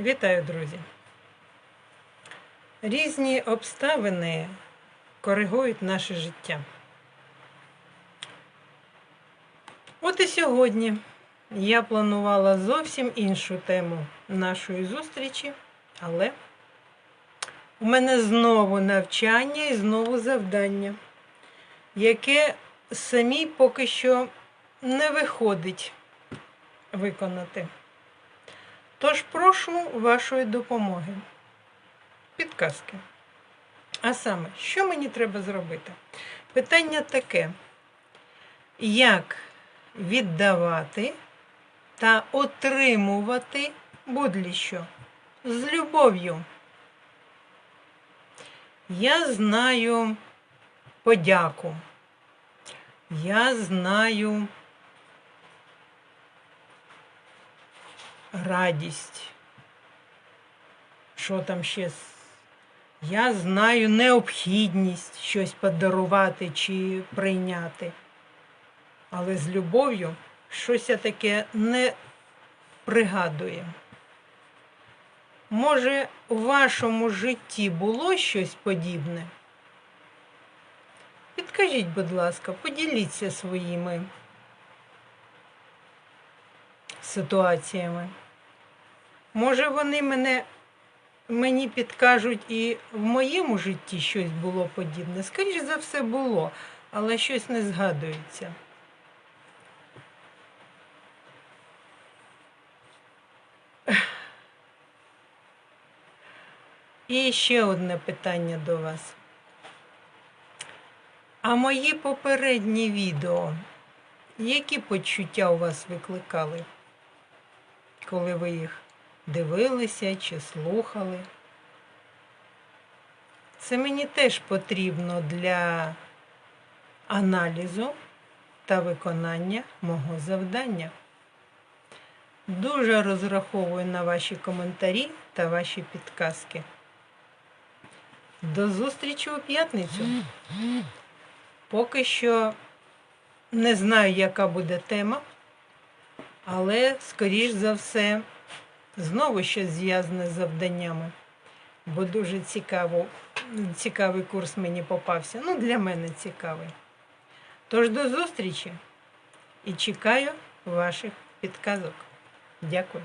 Вітаю, друзі! Різні обставини коригують наше життя. От і сьогодні я планувала зовсім іншу тему нашої зустрічі, але у мене знову навчання і знову завдання, яке самій поки що не виходить виконати. Тож прошу вашої допомоги. Підказки. А саме, що мені треба зробити? Питання таке: як віддавати та отримувати будь-що з любов'ю? Я знаю подяку. Я знаю радість. Що там ще? Я знаю необхідність щось подарувати чи прийняти. Але з любов'ю щось я таке не пригадує. Може, у вашому житті було щось подібне? Підкажіть, будь ласка, поділіться своїми ситуаціями. Може, вони мене, мені підкажуть і в моєму житті щось було подібне. Скоріше за все, було, але щось не згадується. І ще одне питання до вас. А мої попередні відео, які почуття у вас викликали, коли ви їх дивилися чи слухали? Це мені теж потрібно для аналізу та виконання мого завдання. Дуже розраховую на ваші коментарі та ваші підказки. До зустрічі у п'ятницю. Поки що не знаю, яка буде тема, але, скоріш за все, знову щось зв'язане з завданнями, бо дуже цікаво, цікавий курс мені попався. Ну, для мене цікавий. Тож до зустрічі і чекаю ваших підказок. Дякую.